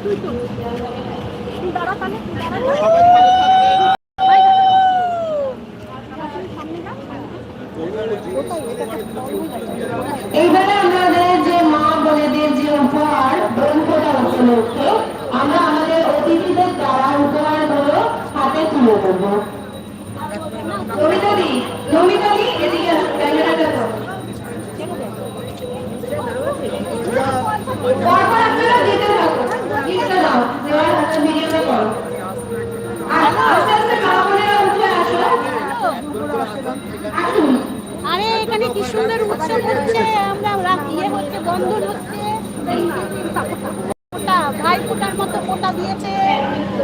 তুই তো দাঁড়া তাহলে এইবারে আমাদের আরে এখানে কি সুন্দর উৎসব হচ্ছে আমরা ইয়ে হচ্ছে বন্ধন হচ্ছে। ফোঁটা ভাই ফোটার মতো ফোটা দিয়েছে।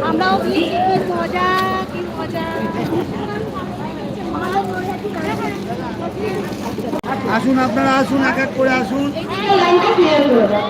আমরাও দিয়েছি কি মজা কি মজা। আসুন আপনারা আসুন এক এক করে আসুন। করে দাও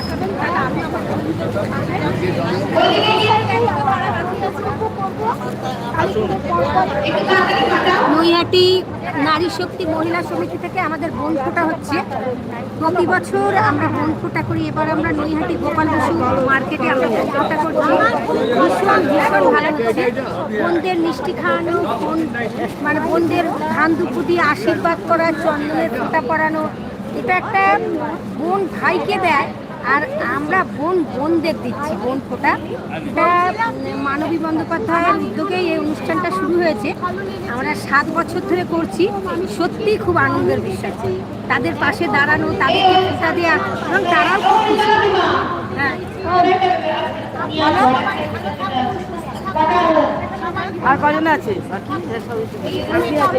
তাড়াতাড়ি ফাটাও নৈহাটি নারী শক্তি মহিলা সমিতি থেকে আমাদের বোন ফোটা হচ্ছে। প্রতি বছর আমরা বোন ফোটা করি। এবার আমরা নৈহাটি গোপাল বসু মার্কেটে আমরা বোন ফোটা করছি। ভীষণ ভীষণ ভালো হচ্ছে। বোনদের মিষ্টি খাওয়ানো বোন মানে বোনদের ধান দুপুর দিয়ে আশীর্বাদ করা, চন্দনের ফোঁটা পরানো। এটা একটা বোন ভাইকে দেয়। আর আমরা বোন, বোনদের দিচ্ছি, বোন ফোঁটা। এটা মানবী বন্দ্যোপাধ্যায়ের উদ্যোগেই এই অনুষ্ঠানটা শুরু হয়েছে। আমরা সাত বছর ধরে করছি সত্যিই খুব আনন্দের বিষয়। তাদের পাশে দাঁড়ানো, তাদেরকে ফোঁটা দেওয়া এবং তারাও খুব খুশি। হ্যাঁ আর কজন আছে? দুজন আছে